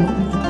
Müzik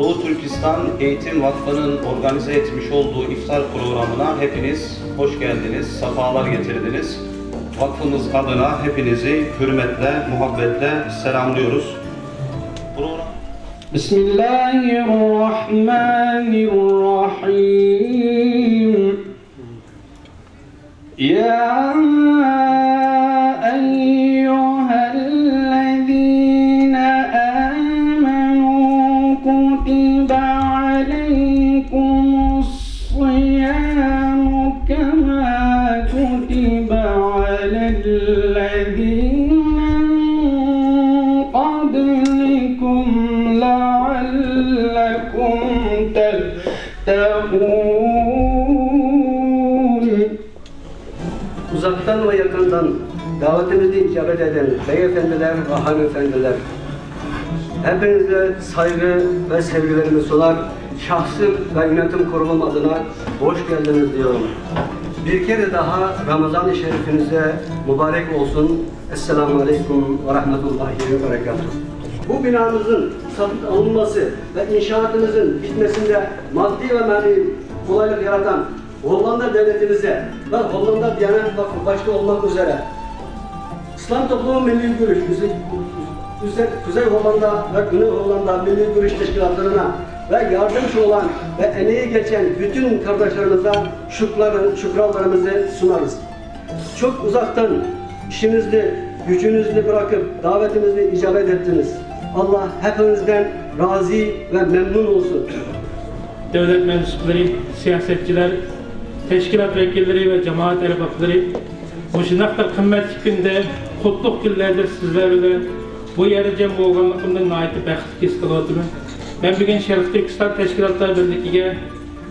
Doğu Türkistan Eğitim Vakfı'nın organize etmiş olduğu iftar programına hepiniz hoş geldiniz, sefalar getirdiniz. Vakfımız adına hepinizi hürmetle, muhabbetle selamlıyoruz. Bismillahirrahmanirrahim. Ya Uzaktan ve yakından davetimizi icabet eden beyefendiler ve hanımefendiler, hepinize saygı ve sevgilerimi sunar, şahsım ve yönetim kurulum adına hoş geldiniz diyorum. Bir kere daha Ramazan-ı Şerifinize mübarek olsun. Esselamu Aleyküm ve Rahmetullahi ve Berekatuhu. Bu binamızın satın alınması ve inşaatımızın bitmesinde maddi ve manevi kolaylık yaratan Hollanda devletimize ve Hollanda Diyanet Vakfı başta olmak üzere İslam Toplumu Milli Görüş, Kuzey, Kuzey, Hollanda ve Güney Hollanda Milli Görüş Teşkilatlarına ve yardımcı olan ve emeği geçen bütün kardeşlerimize şükran, şükranlarımızı sunarız. Çok uzaktan işinizi, gücünüzü bırakıp davetimizi icabet ettiniz. Allah hepinizden razı ve memnun olsun. devlet mensupları, siyasetçiler, teşkilat vekilleri ve cemaat erbapları bu şunaqtar kıymetli günde kutluk günlerdir sizler bu yere cem bolganlığımdan nayeti bəxtli his kılıyorum. Ben bugün Şerif Türkistan Teşkilatlar Birliği'ne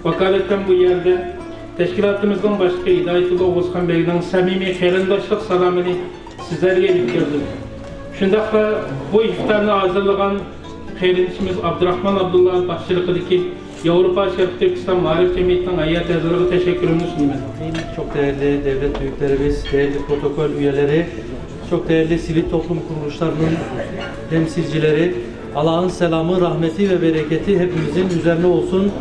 vakaletten bu yerde teşkilatımızdan başka Hidayetullah Oğuzhan Bey'den samimi xeyrindaşlık salamını sizlerle yetkirdim. Şundaqla bu iftarını hazırlayan xeyrinçimiz Abdurrahman Abdullah başçılıkındaki Avrupa Şerif Türkistan Marif Cemiyeti'nin hayat yazarlığı teşekkürümü sunuyorum. Çok değerli devlet büyüklerimiz, değerli protokol üyeleri, çok değerli sivil toplum kuruluşlarının temsilcileri, Allah'ın selamı, rahmeti ve bereketi hepimizin üzerine olsun.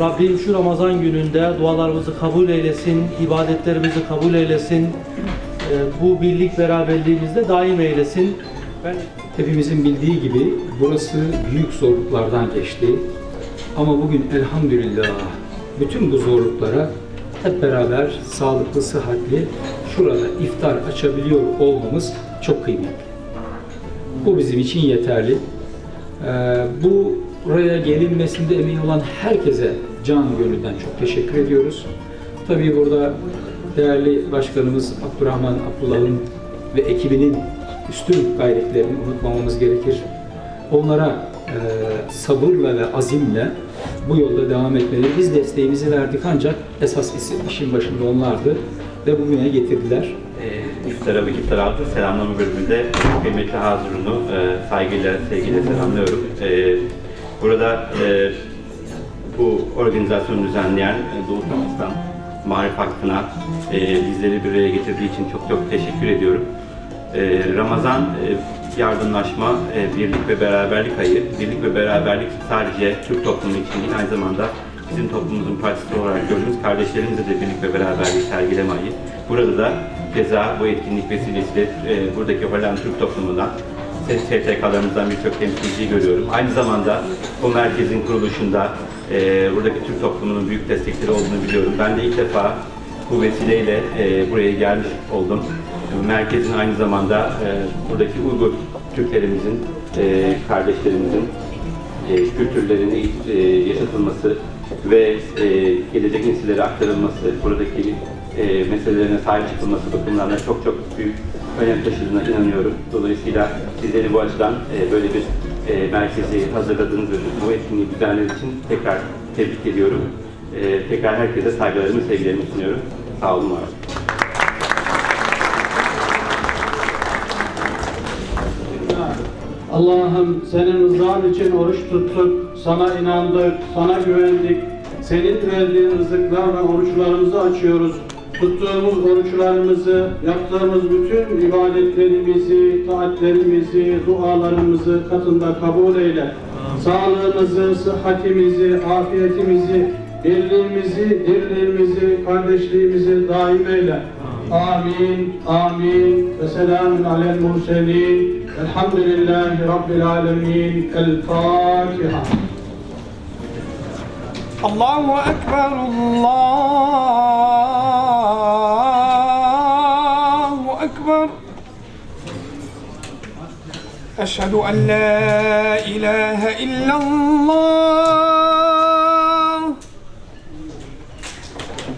Rabbim şu Ramazan gününde dualarımızı kabul eylesin, ibadetlerimizi kabul eylesin. Ee, Bu birlik beraberliğimizde daim eylesin. Ben Hepimizin bildiği gibi burası büyük zorluklardan geçti. Ama bugün elhamdülillah bütün bu zorluklara hep beraber sağlıklı, sıhhatli şurada iftar açabiliyor olmamız çok kıymetli. Bu bizim için yeterli. Ee, bu buraya gelinmesinde emeği olan herkese can gönülden çok teşekkür ediyoruz. Tabii burada değerli başkanımız Abdurrahman Abdullah'ın ve ekibinin üstün gayretlerini unutmamamız gerekir. Onlara e, sabırla ve azimle bu yolda devam etmeleri. Biz desteğimizi verdik ancak esas işin- başında onlardı ve bugüne getirdiler. e, iftara ve iftar altı selamlama bölümünde kıymetli Hazırun'u e, saygıyla, sevgiyle selamlıyorum. E, burada e, bu organizasyonu düzenleyen e, Doğu Türkistan Marif Hakkı'na e, bizleri bir araya getirdiği için çok çok teşekkür ediyorum. E, Ramazan e, yardımlaşma, e, birlik ve beraberlik ayı. Birlik ve beraberlik sadece Türk toplumu için değil, aynı zamanda bizim toplumumuzun parçası olarak gördüğümüz kardeşlerimizle de birlik ve beraberlik sergileme ayı. Burada da keza bu etkinlik vesilesiyle e, buradaki Hollanda Türk toplumundan STK'larımızdan birçok temsilciyi görüyorum. Aynı zamanda bu merkezin kuruluşunda e, buradaki Türk toplumunun büyük destekleri olduğunu biliyorum. Ben de ilk defa bu vesileyle e, buraya gelmiş oldum. Merkezin aynı zamanda e, buradaki Uygur Türklerimizin, e, kardeşlerimizin e, kültürlerini e, yaşatılması ve e, gelecek nesillere aktarılması, buradaki e, meselelerine sahip çıkılması bakımından da çok çok büyük önem taşıdığına inanıyorum. Dolayısıyla sizleri bu açıdan e, böyle bir e, merkezi hazırladığınız ve bu etkinliği düzenlediğiniz için tekrar tebrik ediyorum. E, tekrar herkese saygılarımı, sevgilerimi sunuyorum. Sağ olun, var olun. Allah'ım senin rızan için oruç tuttuk, sana inandık, sana güvendik. Senin verdiğin rızıklarla oruçlarımızı açıyoruz. Tuttuğumuz oruçlarımızı, yaptığımız bütün ibadetlerimizi, taatlerimizi, dualarımızı katında kabul eyle. Sağlığımızı, sıhhatimizi, afiyetimizi, birliğimizi, dirliğimizi, kardeşliğimizi daim eyle. آمين آمين. وسلام على المرسلين. الحمد لله رب العالمين. الفاتحة. الله أكبر الله أكبر. أشهد أن لا إله إلا الله.